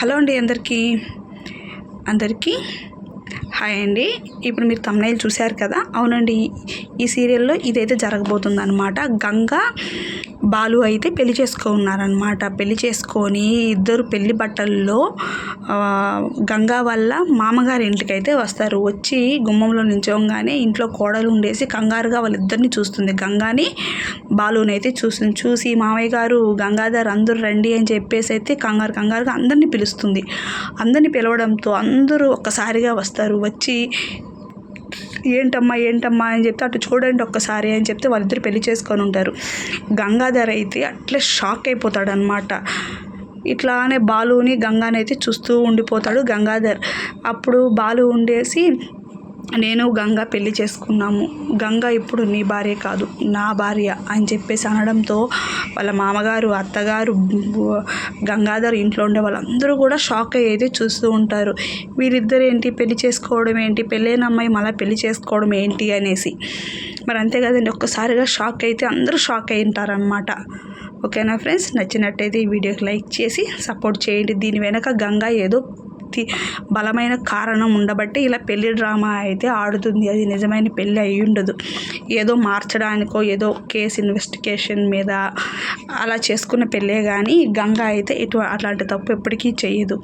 Hello అండి అందరికీ. అందరికీ హాయ్ అండి. ఇప్పుడు మీరు తమ్నైల్ చూశారు కదా? అవునండి. ఈ సీరియల్లో ఇదైతే జరగబోతుంది అనమాట గంగా బాలు అయితే పెళ్ళి చేసుకున్నారనమాట పెళ్ళి చేసుకొని ఇద్దరు పెళ్ళి బట్టల్లో గంగా వల్ల మామగారి ఇంటికి అయితే వస్తారు. వచ్చి గుమ్మంలో నించోగానే ఇంట్లో కోడలు ఉండేసి కంగారుగా వాళ్ళిద్దరిని చూస్తుంది. గంగాని బాలుని అయితే చూస్తుంది. చూసి మామయ్య గారు గంగాధర్ అందరూ రండి అని చెప్పేసి అయితే కంగారు కంగారుగా అందరినీ పిలుస్తుంది. అందరినీ పిలవడంతో అందరూ ఒక్కసారిగా వస్తారు. వచ్చి ఏంటమ్మా ఏంటమ్మా అని చెప్తే అటు చూడండి ఒక్కసారి అని చెప్తే వాళ్ళిద్దరు పెళ్ళి చేసుకొని ఉంటారు. గంగాధర్ అయితే అట్లే షాక్ అయిపోతాడు అనమాట ఇట్లానే బాలుని గంగాని అయితే చూస్తూ ఉండిపోతాడు గంగాధర్. అప్పుడు బాలు ఉండేసి నేను గంగా పెళ్ళి చేసుకున్నాము. గంగా ఇప్పుడు నీ భార్య కాదు నా భార్య అని చెప్పేసి అనడంతో వాళ్ళ మామగారు అత్తగారు గంగాధర్ ఇంట్లో ఉండే వాళ్ళందరూ కూడా షాక్ అయ్యి అయితే చూస్తూ ఉంటారు. వీరిద్దరు ఏంటి? పెళ్ళి చేసుకోవడం ఏంటి? పెళ్ళైన అమ్మాయి మళ్ళీ పెళ్ళి చేసుకోవడం ఏంటి అనేసి. మరి అంతే కదండి ఒక్కసారిగా షాక్ అయితే అందరూ షాక్ అయి ఉంటారనమాట ఓకేనా ఫ్రెండ్స్? నచ్చినట్టయితే ఈ వీడియోకి లైక్ చేసి సపోర్ట్ చేయండి. దీని వెనక గంగా ఏదో శక్తి బలమైన కారణం ఉండబట్టి ఇలా పెళ్ళి డ్రామా అయితే ఆడుతుంది. అది నిజమైన పెళ్ళి అయి ఉండదు ఏదో మార్చడానికో ఏదో కేసు ఇన్వెస్టిగేషన్ మీద అలా చేసుకున్న పెళ్ళే కానీ గంగా అయితే ఇటు అట్లాంటి తప్పు ఎప్పటికీ చేయదు